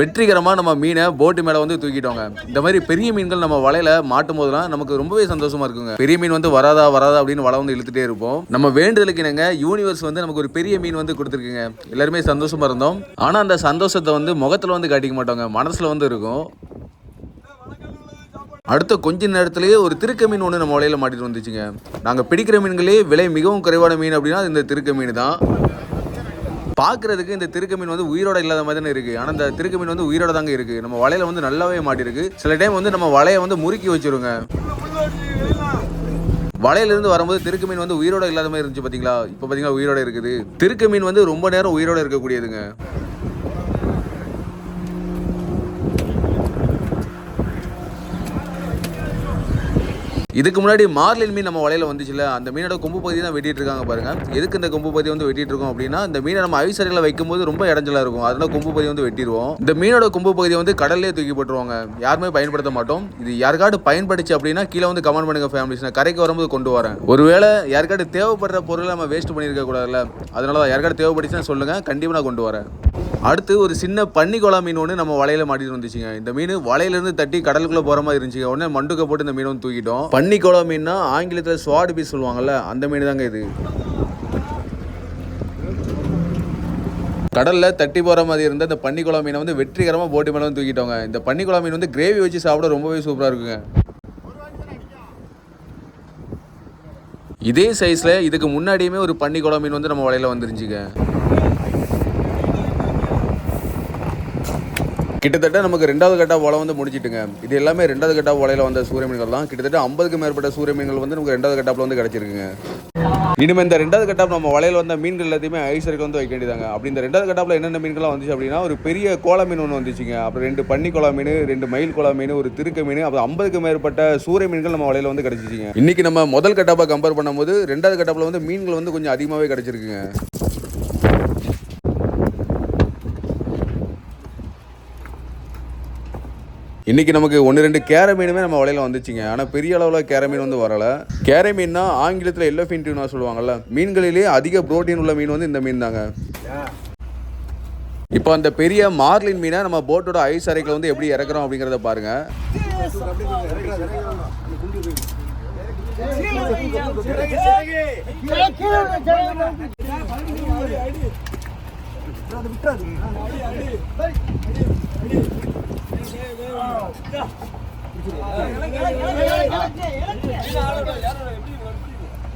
வெற்றிகரமாக நம்ம மீனை போட்டு மேலே வந்து தூக்கிட்டோங்க. இந்த மாதிரி பெரிய மீன்கள் நம்ம வலையில மாட்டும் போதெல்லாம் நமக்கு ரொம்பவே சந்தோஷமா இருக்குங்க. பெரிய மீன் வந்து வராதா வராதா அப்படின்னு வலை வந்து இழுத்துட்டே இருப்போம். நம்ம வேண்டுதலுக்கு என்னங்க யூனிவர்ஸ் வந்து நமக்கு ஒரு பெரிய மீன் வந்து கொடுத்துருக்குங்க. எல்லாருமே சந்தோஷமா இருந்தோம். ஆனால் அந்த சந்தோஷத்தை வந்து முகத்தில் வந்து காட்டிக்க மாட்டோங்க. மனசில் வந்து இருக்கும். அடுத்த கொஞ்ச நேரத்திலேயே ஒரு திருக்க மீன் ஒன்று நம்ம வலையில மாட்டிட்டு வந்துச்சுங்க. நாங்கள் பிடிக்கிற மீன்களே விலை மிகவும் குறைவான மீன் அப்படின்னா இந்த திருக்க மீன் தான். பார்க்குறதுக்கு இந்த திருக்க மீன் வந்து உயிரோட இல்லாத மாதிரி தானே இருக்குது ஆனால் இந்த திருக்க மீன் வந்து உயிரோட தாங்க இருக்குது நம்ம வலையில வந்து நல்லாவே மாட்டிருக்கு. சில டைம் வந்து நம்ம வலையை வந்து முறுக்கி வச்சிருங்க. வலையிலிருந்து வரும்போது திருக்க மீன் வந்து உயிரோட இல்லாத மாதிரி இருந்துச்சு பார்த்தீங்களா இப்போ பார்த்தீங்களா உயிரோட இருக்குது. திருக்கு மீன் வந்து ரொம்ப நேரம் உயிரோட இருக்கக்கூடியதுங்க. இதுக்கு முன்னாடி மார்லின் மீன் நம்ம வலையில் வந்துச்சுல அந்த மீனோட கொம்பு பகுதி தான் வெட்டிட்டு இருக்காங்க பாருங்க. எதுக்கு இந்த கொம்பு பகுதி வந்து வெட்டிட்டு இருக்கோம் அப்படின்னா இந்த மீனை நம்ம ஐசரியில் வைக்கும்போது ரொம்ப இடைஞ்சலா இருக்கும். அதனால கொம்பு பகுதி வந்து வெட்டிடுவோம். இந்த மீனோட கொம்பு பகுதியை வந்து கடல்லே தூக்கி போட்டுருவாங்க. யாருமே பயன்படுத்த மாட்டோம். இது யாருக்காட்டு பயன்படுச்சு அப்படின்னா கீழே வந்து கமெண்ட் பண்ணுங்க ஃபேமிலிஸ் நான் கரைக்கு வரும்போது கொண்டு வரேன். ஒருவேளை யாருக்காட்டு தேவைப்படுற பொருளை நம்ம வேஸ்ட் பண்ணியிருக்க கூடாதுல்ல? அதனால தான் யாருக்காட்டு தேவைப்படுச்சுன்னா சொல்லுங்க. கண்டிப்பாக நான் கொண்டு வரேன். அடுத்து ஒரு சின்ன பன்னிக்கோலா மீன் ஒன்று நம்ம வலையில மாட்டிட்டு வந்துச்சுங்க. இந்த மீன் வலையிலேருந்து தட்டி கடலுக்குள்ளே போகிற மாதிரி இருந்துச்சுங்க. உடனே மண்டுக்க போட்டு இந்த மீன் வந்து தூக்கிட்டோம். பன்னிக்கோலா மீன்னா ஆங்கிலத்தில் ஸ்வாட் பீஸ் சொல்லுவாங்கள்ல அந்த மீன் தாங்க இது. கடலில் தட்டி போகிற மாதிரி இருந்த இந்த பன்னிக்குளம் மீனை வந்து வெற்றிகரமாக போட்டி மேலே வந்து தூக்கிட்டோங்க இந்த பன்னிக்குளம் மீன் வந்து கிரேவி வச்சு சாப்பிட ரொம்பவே சூப்பராக இருக்குங்க. இதே சைஸில் இதுக்கு முன்னாடியுமே ஒரு பன்னிக்குளம் மீன் வந்து நம்ம வலையில் வந்துருந்துச்சுங்க. கிட்டத்தட்ட நமக்கு ரெண்டாவது கட்டா ஓலை வந்து முடிச்சிட்டுங்க இது எல்லாமே ரெண்டாவது கட்டா ஓலையில் வந்த சூரிய மீன்கள் தான். கிட்டத்தட்ட ஐம்பதுக்கு மேற்பட்ட சூரிய மீன்கள் வந்து நமக்கு ரெண்டாவது கட்டாப்ல வந்து கிடைச்சிருக்குங்க. இனிமேல் இந்த ரெண்டாவது கட்டாப் நம்ம வலையில் வந்த மீன்கள் எல்லாத்தையுமே ஐசருக்கு வந்து வைக்க வேண்டியதாங்க அப்படி இந்த ரெண்டாவது கட்டாப்ல என்னென்ன மீன்கள்லாம் வந்துச்சு அப்படின்னா ஒரு பெரிய கோலா மீன் ஒன்று வந்துச்சுங்க. அப்புறம் ரெண்டு பன்னி கோலா மீன் ரெண்டு மயில் கோலா மீன் ஒரு திருக்க மீன் அப்புறம் ஐம்பதுக்கு மேற்பட்ட சூரிய மீன்கள் நம்ம வலையில் வந்து கிடைச்சிச்சிங்க. இன்னைக்கு நம்ம முதல் கட்டாப்பை கம்பேர் பண்ணும்போது ரெண்டாவது கட்டாப்ல வந்து மீன்கள் வந்து கொஞ்சம் அதிகமாகவே கிடைச்சிருக்குங்க. இன்னைக்கு நமக்கு ஒன்று ரெண்டு கேர மீனுமே நம்ம வலையில் வந்துச்சுங்க. ஆனால் பெரிய அளவில் கேர மீன் வந்து வரல. கேர மீன்னா ஆங்கிலத்தில் எல்லோ ஃபின் டியூனா சொல்லுவாங்கல்ல. மீன்களிலே அதிக புரோட்டீன் உள்ள மீன் வந்து இந்த மீன் தாங்க இப்போ அந்த பெரிய மார்லின் மீனை நம்ம போட்டோட ஐஸ் அறைக்கில் வந்து எப்படி இறக்குறோம் அப்படிங்கிறத பாருங்க.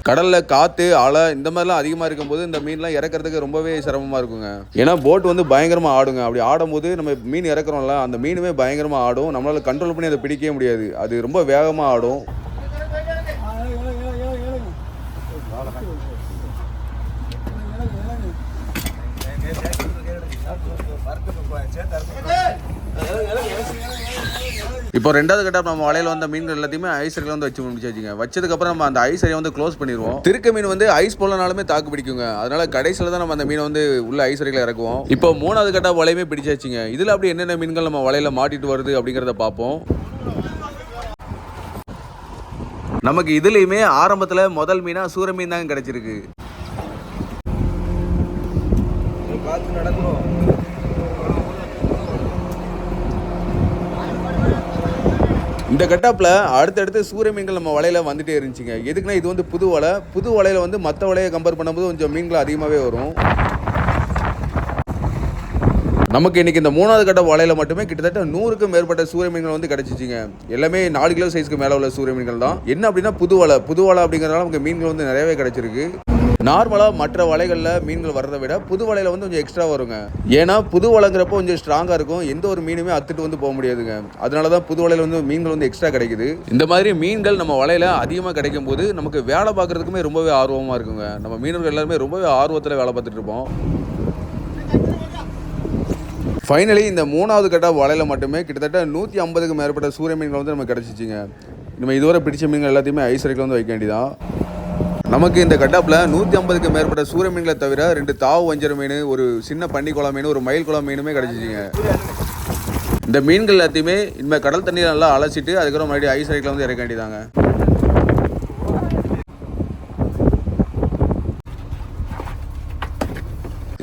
கடலில் காற்று அலை இந்த மாதிரிலாம் அதிகமாக இருக்கும்போது இந்த மீன்லாம் இறக்கிறதுக்கு ரொம்பவே சிரமமாக இருக்குங்க. ஏன்னா போட் வந்து பயங்கரமாக ஆடுங்க. அப்படி ஆடும்போது நம்ம மீன் இறக்குறோம்ல அந்த மீனுமே பயங்கரமாக ஆடும். நம்மளால் கண்ட்ரோல் பண்ணி அதை பிடிக்கவே முடியாது. அது ரொம்ப வேகமாக ஆடும். இப்போ ரெண்டாவது கட்டம் நம்ம வலையில வந்த மீன்கள் எல்லாத்தையுமே ஐஸ் அறையில் வந்து வச்சு முடிச்சு வச்சுங்க. வச்சதுக்கப்புறம் நம்ம அந்த ஐஸ் அறையை வந்து க்ளோஸ் பண்ணிடுவோம். திருக்க மீன் வந்து ஐஸ் போலனாலுமே தாக்கு பிடிக்குங்க. அதனால கடைசியில் தான் நம்ம அந்த மீனை வந்து உள்ள ஐஸ் அறையில் இறக்குவோம். இப்போ மூணாவது கட்டா வலையுமே பிடிச்சாச்சுங்க இதில் அப்படி என்னென்ன மீன்கள் நம்ம வலையில மாட்டிட்டு வருது அப்படிங்கிறத பார்ப்போம். நமக்கு இதுலேயுமே ஆரம்பத்தில் முதல் மீனாக சூர மீன் கிடச்சிருக்கு கிடைச்சிருக்கு. பார்த்து நடக்கணும். இந்த கட்டாப்பில் அடுத்தடுத்து சூரிய மீன்கள் நம்ம வலையில் வந்துட்டே இருந்துச்சுங்க. எதுக்குன்னா இது வந்து புது வலை. புது வலையில் வந்து மற்ற வலையை கம்பேர் பண்ணும்போது கொஞ்சம் மீன்கள் அதிகமாகவே வரும். நமக்கு இன்றைக்கி இந்த மூணாவது கட்ட வலையில் மட்டுமே கிட்டத்தட்ட நூறுக்கும் மேற்பட்ட சூரிய மீன்கள் வந்து கிடச்சிச்சிங்க. எல்லாமே நாலு கிலோ சைஸ்க்கு மேலே உள்ள சூரிய மீன்கள் தான். என்ன அப்படின்னா புது வலை. புது வலை அப்படிங்கிறதுனால நமக்கு மீன்கள் வந்து நிறையவே கிடச்சிருக்கு. நார்மலாக மற்ற வலைகளில் மீன்கள் வர்றதை விட புது வலையில் வந்து கொஞ்சம் எக்ஸ்ட்ரா வருங்க. ஏன்னா புது வலைங்கிறப்போ கொஞ்சம் ஸ்ட்ராங்காக இருக்கும். எந்த ஒரு மீனுமே அத்துட்டு வந்து போக முடியாதுங்க. அதனால தான் புது வலையில் வந்து மீன்கள் வந்து எக்ஸ்ட்ரா கிடைக்குது. இந்த மாதிரி மீன்கள் நம்ம வலையில் அதிகமாக கிடைக்கும் போது நமக்கு வேலை பார்க்குறதுக்குமே ரொம்பவே ஆர்வமாக இருக்குங்க. நம்ம மீனவர்கள் எல்லாருமே ரொம்பவே ஆர்வத்தில் வேலை பார்த்துட்டு இருப்போம். ஃபைனலி இந்த மூணாவது கட்ட வலையில் மட்டுமே கிட்டத்தட்ட நூற்றி ஐம்பதுக்கு மேற்பட்ட சூரிய மீன்கள் வந்து நமக்கு கிடச்சிச்சிங்க. நம்ம இதுவரை பிடிச்ச மீன்கள் எல்லாத்தையுமே ஐஸ் அறைக்கில் வந்து வைக்க வேண்டியதான் நமக்கு இந்த கட்டாப்பில் நூற்றி ஐம்பதுக்கு மேற்பட்ட சூரிய மீன்களை தவிர ரெண்டு தாவு வஞ்சர மீன் ஒரு சின்ன பன்னி குளம் மீன் ஒரு மயில் குளம் மீனுமே கிடச்சிச்சிங்க. இந்த மீன்கள் எல்லாத்தையுமே இனிமேல் கடல் தண்ணியில் நல்லா அலசிட்டு அதுக்கப்புறம் மறுபடியும் ஐஸ் ரைக்கில் வந்து இறக்க வேண்டியதாங்க.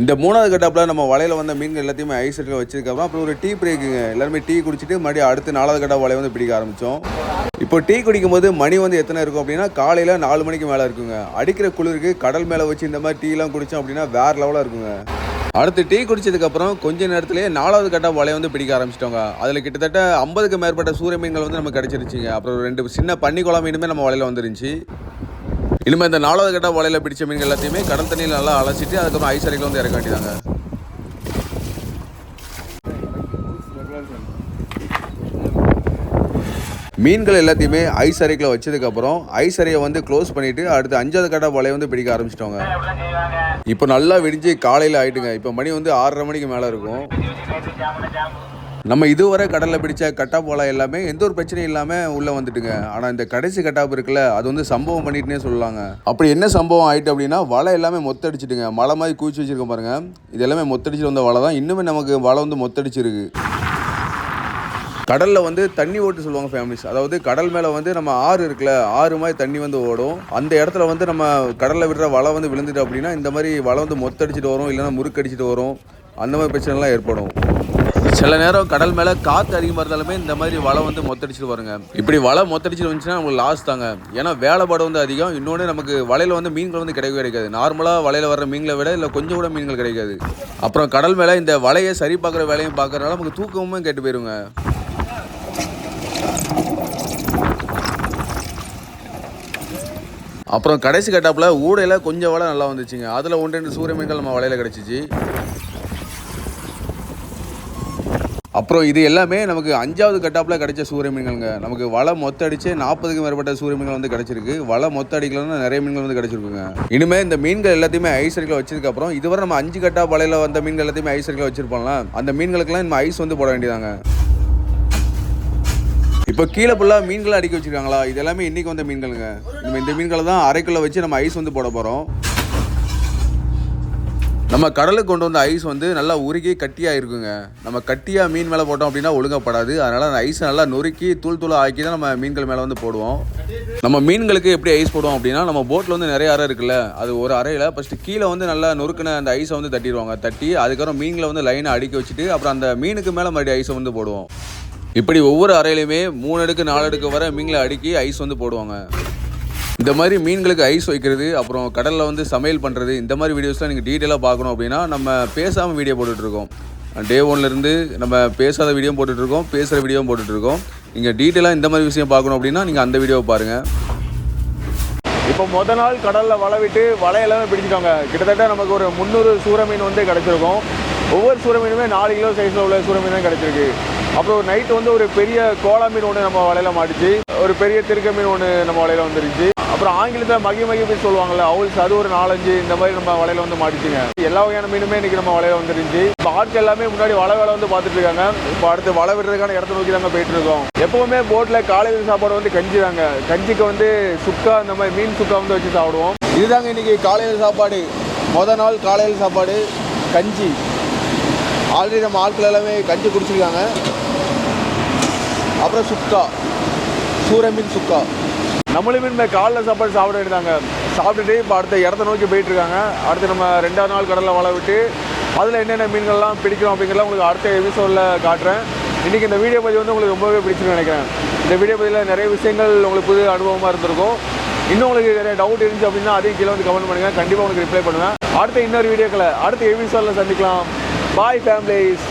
இந்த மூணாவது கட்டாப்பில் நம்ம வலையில் வந்த மீன்கள் எல்லாத்தையுமே ஐஸ் ரைக்கில் வச்சதுக்கப்புறம் அப்புறம் ஒரு டீ பிரேக்குங்க. எல்லாருமே டீ குடிச்சிட்டு மறுபடியும் அடுத்து நாலாவது கட்டா வலையை வந்து பிடிக்க ஆரம்பித்தோம் இப்போ டீ குடிக்கும்போது மணி வந்து எத்தனை இருக்கும் அப்படின்னா காலையில் நாலு மணிக்கு மேலே இருக்குங்க. அடிக்கிற குளிருக்கு கடல் மேலே வச்சு இந்த மாதிரி டீலாம் குடித்தோம் அப்படின்னா வேற லெவலாக இருக்குங்க. அடுத்து டீ குடிச்சதுக்கப்புறம் கொஞ்ச நேரத்துலேயே நாலாவது கட்டா வலையை வந்து பிடிக்க ஆரம்பிச்சிட்டோங்க. அதில் கிட்டத்தட்ட ஐம்பதுக்கு மேற்பட்ட சூரிய மீன்கள் வந்து நமக்கு கிடச்சிருச்சிங்க. அப்புறம் ரெண்டு சின்ன பன்னிக்குளா மீனுமே நம்ம வலையில் வந்துருந்துச்சு. இனிமேல் இந்த நாலாவது கட்ட வலையில் பிடிச்ச மீன்கள் எல்லாத்தையுமே கடல் தண்ணியில் நல்லா அலசிட்டு அதுக்கப்புறம் ஐஸ் அறையில் வந்து இறக்க வேண்டியதாங்க மீன்கள் எல்லாத்தையுமே ஐஸ் அறைக்குள்ள வச்சதுக்கப்புறம் ஐஸ் அறையை வந்து க்ளோஸ் பண்ணிவிட்டு அடுத்து அஞ்சாவது கட்டா வலையை வந்து பிடிக்க ஆரம்பிச்சிட்டோங்க இப்போ நல்லா விடிஞ்சு காலையில் ஆயிட்டுங்க. இப்போ மணி வந்து ஆறரை மணிக்கு மேலே இருக்கும். நம்ம இதுவரை கடலில் பிடிச்ச கட்டாப் வலை எல்லாமே எந்த ஒரு பிரச்சனையும் இல்லாமல் உள்ளே வந்துட்டுங்க. ஆனால் இந்த கடைசி கட்டாப் இருக்குல்ல அது வந்து சம்பவம் பண்ணிட்டுனே சொல்லலாங்க. அப்படி என்ன சம்பவம் ஆயிட்டு அப்படின்னா வலை எல்லாமே மொத்தடிச்சிட்டுங்க. மலை மாதிரி குவிச்சு வச்சிருக்கோம் பாருங்க. இது எல்லாமே மொத்தடிச்சிட்டு வந்த வலை தான். இன்னுமே நமக்கு வலை வந்து மொத்தடிச்சிருக்கு. கடலில் வந்து தண்ணி ஓட்டு சொல்லுவாங்க ஃபேமிலிஸ் அதாவது கடல் மேலே வந்து நம்ம ஆறு இருக்குல்ல ஆறு மாதிரி தண்ணி வந்து ஓடும். அந்த இடத்துல வந்து நம்ம கடலில் விடுற வலை வந்து விழுந்துட்டு அப்படின்னா இந்த மாதிரி வலை வந்து மொத்தடிச்சிட்டு வரும் இல்லைன்னா முறுக்கடிச்சிட்டு வரும். அந்த மாதிரி பிரச்சனைலாம் ஏற்படும். சில நேரம் கடல் மேலே காற்று அதிகமாக இருந்தாலுமே இந்த மாதிரி வலை வந்து மொத்தடிச்சிட்டு வருங்க. இப்படி வலை மொத்தடிச்சிட்டு வந்துச்சுன்னா நமக்கு லாஸ் தாங்க. ஏன்னா வேலைப்பாடு வந்து அதிகம். இன்னொன்று நமக்கு வலையில் வந்து மீன்கள் வந்து கிடைக்கவே கிடைக்காது. நார்மலாக வலையில் வர மீன்களை விட இல்லை கொஞ்சம் கூட மீன்கள் கிடைக்காது. அப்புறம் கடல் மேலே இந்த வலையை சரி பார்க்குற வேலையும் பார்க்குறனால நமக்கு தூக்கமும் கெட்டு போயிருங்க. அப்புறம் கடைசி கட்டாப்பில் ஊடையில் கொஞ்சம் வலை நல்லா வந்துச்சுங்க. அதில் ஒன்று ரெண்டு சூரிய மீன்கள் நம்ம வலையில் கிடச்சிச்சு. அப்புறம் இது எல்லாமே நமக்கு அஞ்சாவது கட்டாப்பில் கிடைச்ச சூரிய மீன்கள்ங்க நமக்கு வலை மொத்த அடித்து நாற்பதுக்கு மேற்பட்ட சூரிய மீன்கள் வந்து கிடச்சிருக்கு. வலை மொத்த அடிக்கலன்னா நிறைய மீன்கள் வந்து கிடச்சிருக்குங்க. இனிமேல் இந்த மீன்கள் எல்லாத்தையுமே ஐஸ் அறையில் வச்சதுக்கப்புறம் இதுவரை நம்ம அஞ்சு கட்டா வலையில் வந்த மீன்கள் எல்லாத்தையுமே ஐஸ் அறையில் வச்சிருப்போம்ல அந்த மீன்களுக்கெல்லாம் நம்ம ஐஸ் வந்து போட வேண்டியதாங்க. இப்போ கீழே ஃபுல்லாக மீன்களை அடிக்க வச்சிருக்காங்களா? இது எல்லாமே இன்றைக்கி வந்த மீன்களுங்க. நம்ம இந்த மீன்களை தான் அரைக்குள்ளே வச்சு நம்ம ஐஸ் வந்து போட போகிறோம் நம்ம கடலுக்கு கொண்டு வந்த ஐஸ் வந்து நல்லா உருகி கட்டியாக இருக்குங்க. நம்ம கட்டியாக மீன் மேலே போட்டோம் அப்படின்னா ஒழுங்கப்படாது. அதனால் அந்த ஐஸை நல்லா நொறுக்கி தூள் தூளாக ஆக்கி தான் நம்ம மீன்கள் மேலே வந்து போடுவோம். நம்ம மீன்களுக்கு எப்படி ஐஸ் போடுவோம் அப்படின்னா நம்ம போட்டில் வந்து நிறைய அறை இருக்குல்ல அது ஒரு அறையில் ஃபஸ்ட்டு கீழே வந்து நல்லா நொறுக்கின அந்த ஐஸை வந்து தட்டிடுவாங்க. தட்டி அதுக்கப்புறம் மீன்களை வந்து லைனை அடுக்கி வச்சுட்டு அப்புறம் அந்த மீனுக்கு மேலே மறுபடியும் ஐஸை வந்து போடுவோம். இப்படி ஒவ்வொரு அறையிலையுமே மூணு அடுக்கு நாலு அடுக்கு வர மீன்களை அடுக்கி ஐஸ் வந்து போடுவாங்க. இந்த மாதிரி மீன்களுக்கு ஐஸ் வைக்கிறது அப்புறம் கடலில் வந்து சமையல் பண்ணுறது இந்த மாதிரி வீடியோஸ்லாம் நீங்கள் டீட்டெயிலாக பார்க்கணும் அப்படின்னா நம்ம பேசாமல் வீடியோ போட்டுட்ருக்கோம் டே ஒன்லேருந்து நம்ம பேசாத வீடியோ போட்டுட்ருக்கோம் பேசுகிற வீடியோவும் போட்டுட்ருக்கோம் நீங்கள் டீட்டெயிலாக இந்த மாதிரி விஷயம் பார்க்கணும் அப்படின்னா நீங்கள் அந்த வீடியோவை பாருங்கள் இப்போ முத நாள் கடலில் வலை விட்டு வலை எல்லாமே பிடிச்சிட்டாங்க. கிட்டத்தட்ட நமக்கு ஒரு முந்நூறு சூற மீன் வந்து கிடச்சிருக்கும். ஒவ்வொரு சூற மீனுமே நாலு கிலோ சைஸில் உள்ள சூற மீன் தான் கிடச்சிருக்கு. அப்புறம் நைட்டு வந்து ஒரு பெரிய கோலா மீன் ஒன்று நம்ம வலையில மாட்டுச்சு. ஒரு பெரிய திருக்க மீன் ஒன்று நம்ம வலையில வந்துருச்சு. அப்புறம் ஆங்கிலத்தில் மகி மகி மீன் சொல்லுவாங்கல்ல அவள்ஸ் அது ஒரு நாலஞ்சு இந்த மாதிரி நம்ம வலையில வந்து மாட்டிச்சுங்க. எல்லா வகையான மீனுமே இன்னைக்கு நம்ம வலையில வந்துருந்துச்சு இப்போ ஆட்கள் எல்லாமே முன்னாடி வலை வேலை வந்து பார்த்துட்டு இருக்காங்க. இப்போ அடுத்து வலை விடுறதுக்கான இடத்த நோக்கி தாங்க போயிட்டு இருக்கோம். எப்பவுமே போட்டில் காலையில் சாப்பாடு வந்து கஞ்சி தாங்க. கஞ்சிக்கு வந்து சுக்கா இந்த மாதிரி மீன் சுக்கா வந்து வச்சு சாப்பிடுவோம். இதுதாங்க இன்னைக்கு காலையில் சாப்பாடு. மொதல் நாள் காலையில் சாப்பாடு கஞ்சி. ஆல்ரெடி நம்ம ஆட்கள் எல்லாமே கஞ்சி குடிச்சிருக்காங்க. அப்புறம் சுக்கா. சூரமீன் சுக்கா. நம்மளும் இந்த காலைல சாப்பாடு சாப்பிட வேண்டியதாங்க. சாப்பிட்டுட்டு இப்போ அடுத்த இடத்த நோக்கி போயிட்டு இருக்காங்க அடுத்து நம்ம ரெண்டாவது நாள் கடலில் வள விட்டு அதில் என்னென்ன மீன்கள்லாம் பிடிக்கும் அப்படிங்கிறத உங்களுக்கு அடுத்த எபிசோடில் காட்டுறேன். இன்றைக்கி இந்த வீடியோ பதிவு வந்து உங்களுக்கு ரொம்பவே பிடிச்சிருன்னு நினைக்கிறேன். இந்த வீடியோ பதிவில் நிறைய விஷயங்கள் உங்களுக்கு புது அனுபவமாக இருந்திருக்கும். இன்னும் உங்களுக்கு நிறைய டவுட் இருந்துச்சு அப்படின்னா அதையும் கீழே வந்து கமெண்ட் பண்ணுங்கள் கண்டிப்பாக உங்களுக்கு ரிப்ளை பண்ணுவேன். அடுத்த இன்னொரு வீடியோக்களை அடுத்த எபிசோடில் சந்திக்கலாம். பாய் ஃபேமிலிஸ்